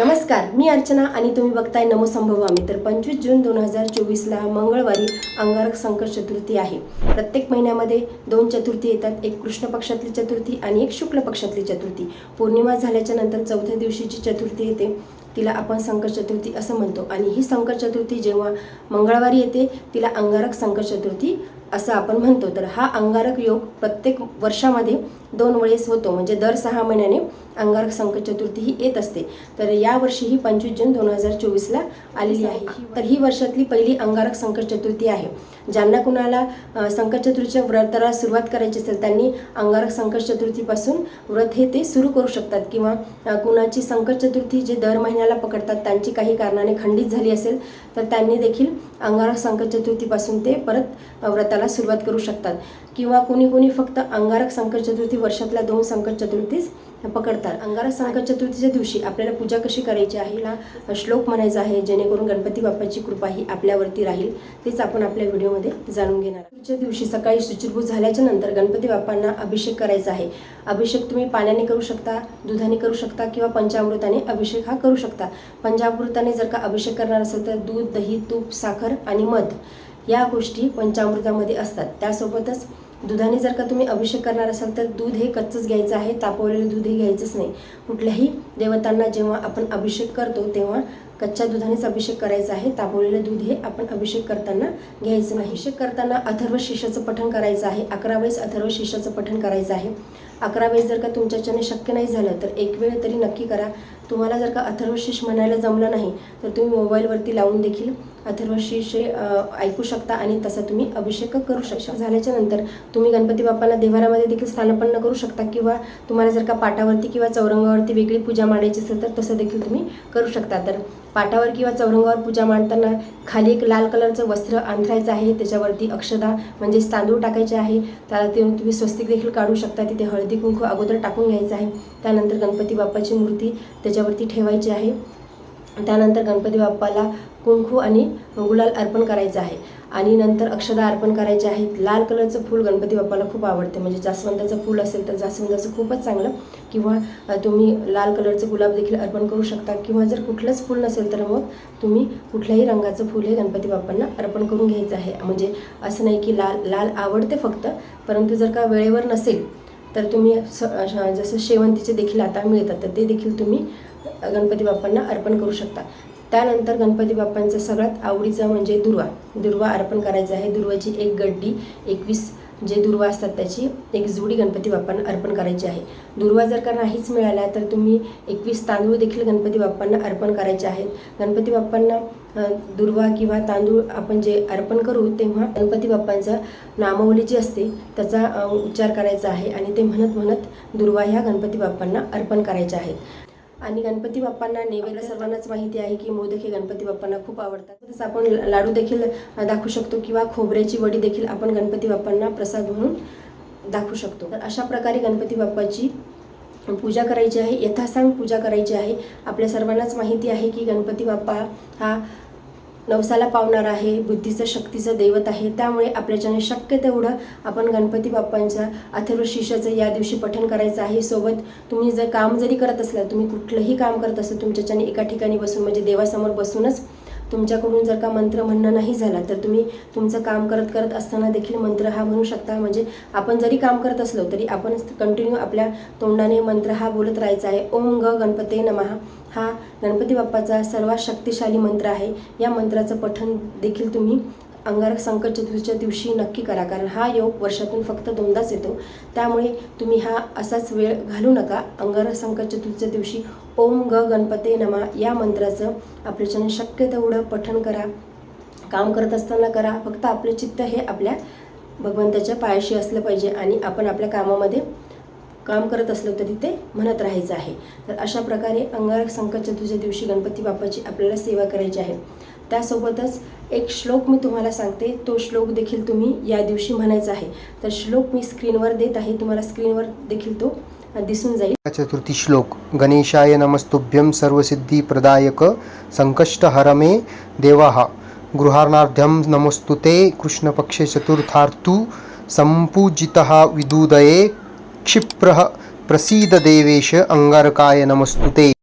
नमस्कार मी अर्चना आणि तुम्ही बघताय नमो आम्ही. तर पंचवीस जून दोन हजार चोवीसला मंगळवारी अंगारक संकट चतुर्थी आहे. प्रत्येक महिन्यामध्ये दोन चतुर्थी येतात एक कृष्ण पक्षातली चतुर्थी आणि एक शुक्ल पक्षातली चतुर्थी. पौर्णिमा झाल्याच्यानंतर चौथ्या दिवशीची चतुर्थी येते. तिला आपण संकट चतुर्थी असं म्हणतो आणि ही संकट चतुर्थी जेव्हा मंगळवारी येते तिला अंगारक संकट चतुर्थी असं आपण म्हणतो. तर हा अंगारक योग प्रत्येक वर्षामध्ये दोन वेळेस होतो. म्हणजे दर सहा महिन्याने अंगारक संकट चतुर्थी ही येत असते. तर यावर्षी ही पंचवीस जून दोन हजार चोवीसला आलेली आहे. तर ही वर्षातली पहिली अंगारक संकट चतुर्थी आहे. ज्यांना कुणाला संकट चतुर्थीच्या व्रताला सुरुवात करायची असेल त्यांनी अंगारक संकट चतुर्थीपासून व्रत हे ते सुरू करू शकतात किंवा कुणाची संकट चतुर्थी जे दर महिन्याला पकडतात त्यांची काही कारणाने खंडित झाली असेल तर त्यांनी देखील अंगारक संकट चतुर्थीपासून ते परत व्रताला सुरुवात करू शकतात. किंवा कोणी कोणी फक्त अंगारक संकट चतुर्थी वर्षातल्या दोन संकट चतुर्थीस पकडतात. अंगारक संकट चतुर्थीच्या दिवशी आपल्याला पूजा कशी करायची आहे ना श्लोक म्हणायचा आहे जेणेकरून गणपती बाप्पाची कृपा ही आपल्यावरती राहील. तेच आपण आपल्या व्हिडिओमध्ये जाणून घेणार पुढच्या दिवशी सकाळी शुचिर्भूत झाल्याच्यानंतर गणपती बाप्पांना अभिषेक करायचा आहे. अभिषेक तुम्ही पाण्याने करू शकता दुधाने करू शकता किंवा पंचामृताने अभिषेक हा करू शकता. पंचामृताने जर का अभिषेक करणार असेल तर दूध दही तूप साखर आणि मध या गोष्टी पंचामृतामध्ये असतात. त्यासोबतच दुधाने जर का तुम्ही अभिषेक करणार असाल तर दूध हे कच्चंच घ्यायचं आहे तापवलेलं दूध हे घ्यायचंच नाही. कुठल्याही देवतांना जेव्हा आपण अभिषेक करतो तेव्हा कच्च्या दुधानेच अभिषेक करायचा आहे तापवलेलं दूध हे आपण अभिषेक करताना घ्यायचं नाही. अभिषेक करताना अथर्व शिष्याचं पठण करायचं आहे अकरा वेळेस अथर्व शिष्याचं पठण करायचं आहे. अकरा वेळेस जर का तुमच्याच्याने शक्य नाही झालं तर एक वेळ तरी नक्की करा. तुम्हाला जर का अथर्वशीष म्हणायला जमलं नाही तर तुम्ही मोबाईलवरती लावून देखील अथर्वशीष ऐकू शकता आणि तसा तुम्ही अभिषेक करू शकता झाल्याच्यानंतर तुम्ही गणपती बाप्पाला देवारामध्ये देखील स्थानपन्न करू शकता किंवा तुम्हाला जर का पाटावरती किंवा चौरंगावरती वेगळी पूजा मांडायची असेल तर तसं देखील तुम्ही करू शकता. तर पाटावर किंवा चौरंगावर पूजा मांडताना खाली एक लाल कलरचं वस्त्र अंथरायचं आहे त्याच्यावरती अक्षदा म्हणजेच तांदूळ टाकायचे आहे त्याला ते तुम्ही स्वस्तिक देखील काढू शकता तिथे हळदी कुंकू अगोदर टाकून घ्यायचं आहे त्यानंतर गणपती बाप्पाची मूर्ती त्याच्या त्याच्यावरती ठेवायची आहे. त्यानंतर गणपती बाप्पाला कुंकू आणि गुलाल अर्पण करायचं आहे. आणि नंतर अक्षदा अर्पण करायचे आहेत. लाल कलरचं फूल गणपती बाप्पाला खूप आवडते. म्हणजे जास्वंदाचं फूल असेल तर जास्वंदाचं खूपच चांगलं. किंवा तुम्ही लाल कलरचं गुलाब देखील अर्पण करू शकता. किंवा जर कुठलंच फूल नसेल तर मग तुम्ही कुठल्याही रंगाचं फूल हे गणपती बाप्पांना अर्पण करून घ्यायचं आहे. म्हणजे असं नाही की लाल लाल आवडते फक्त. परंतु जर का वेळेवर नसेल तर तुम्ही स- जसं शेवंतीचे देखील आता मिळतात तर ते देखील तुम्ही गणपती बाप्पांना अर्पण करू शकता. त्यानंतर गणपती बाप्पांचा सगळ्यात आवडीचा म्हणजे दुर्वा. दुर्वा अर्पण करायचा आहे. दुर्वाची एक गड्डी एकवीस जे दुर्वा असतात त्याची एक जुडी गणपती बाप्पांना अर्पण करायची आहे. दुर्वा जर का नाहीच मिळाल्या तर तुम्ही एकवीस तांदूळ देखील गणपती बाप्पांना अर्पण करायचे आहेत. गणपती बाप्पांना दुर्वा किंवा तांदूळ आपण जे अर्पण करू तेव्हा गणपती बाप्पांचं नामावली जी असते त्याचा उच्चार करायचा आहे आणि ते म्हणत म्हणत दुर्वा ह्या गणपती बाप्पांना अर्पण करायच्या आहेत. आणि गणपती बाप्पांना नैवेद्य सर्वांनाच माहिती आहे की मोदक हे गणपती बाप्पांना खूप आवडतात. तसंच आपण लाडू देखील दाखवू शकतो किंवा खोबऱ्याची वडी देखील आपण गणपती बाप्पांना प्रसाद म्हणून दाखवू शकतो. तर अशा प्रकारे गणपती बाप्पाची पूजा करायची आहे यथासांग पूजा करायची आहे. आपल्या सर्वांनाच माहिती आहे की गणपती बाप्पा हा नवसाला पावणारा आहे बुद्धीचं शक्तीचं दैवत आहे. त्यामुळे आपल्याच्याने शक्य तेवढं आपण गणपती बाप्पांच्या अथर्व या दिवशी पठण करायचं आहे. सोबत तुम्ही जर काम जरी करत असला तुम्ही कुठलंही काम करत असाल तुमच्याच्याने एका ठिकाणी बसून म्हणजे देवासमोर बसूनच तुमच्याकडून जर का मंत्र म्हणणं नाही झाला तर तुम्ही तुमचं काम करत करत असताना देखील मंत्र हा म्हणू शकता. म्हणजे आपण जरी काम करत असलो तरी आपण कंटिन्यू आपल्या तोंडाने मंत्र हा बोलत राहायचा आहे. ओम ग गणपते नमः. हा गणपती बाप्पाचा सर्वात शक्तिशाली मंत्र आहे. या मंत्राचं पठण देखील तुम्ही अंगारक संकट चतुर्थीच्या दिवशी नक्की करा कारण हा योग वर्षातून फक्त दोनदाच येतो. त्यामुळे तुम्ही हा असाच वेळ घालू नका. अंगारक संकट चतुर्थीच्या दिवशी ओम ग गणपते नमा या मंत्राचं आपल्याच्यानं शक्य तेवढं पठण करा. काम करत असताना करा. फक्त आपले चित्त हे आपल्या भगवंताच्या पायाशी असलं पाहिजे आणि आपण आपल्या कामामध्ये काम करत असलो तरी ते म्हणत राहायचं आहे. तर अशा प्रकारे अंगारक संकट चतुर्थीच्या दिवशी गणपती बाप्पाची आपल्याला सेवा करायची आहे. त्यासोबतच एक श्लोक मी तुम्हाला सांगते. तो श्लोक देखील तुम्ही या दिवशी म्हणायचा आहे. तर श्लोक मी स्क्रीनवर देत आहे. तुम्हाला स्क्रीनवर देखील तो दिसून जाईल. चतुर्थी श्लोक. गणेशाय नमस्तुभ्यं सर्वसिद्धिप्रदायक संकष्ट हरमे गृहार्णाढ्यं नमस्तु ते कृष्णपक्षे चतुर्थार्तु सम्पूजितः विदुदये। क्षिप्रः प्रसीद देवेश अंगारकाय नमस्तु ते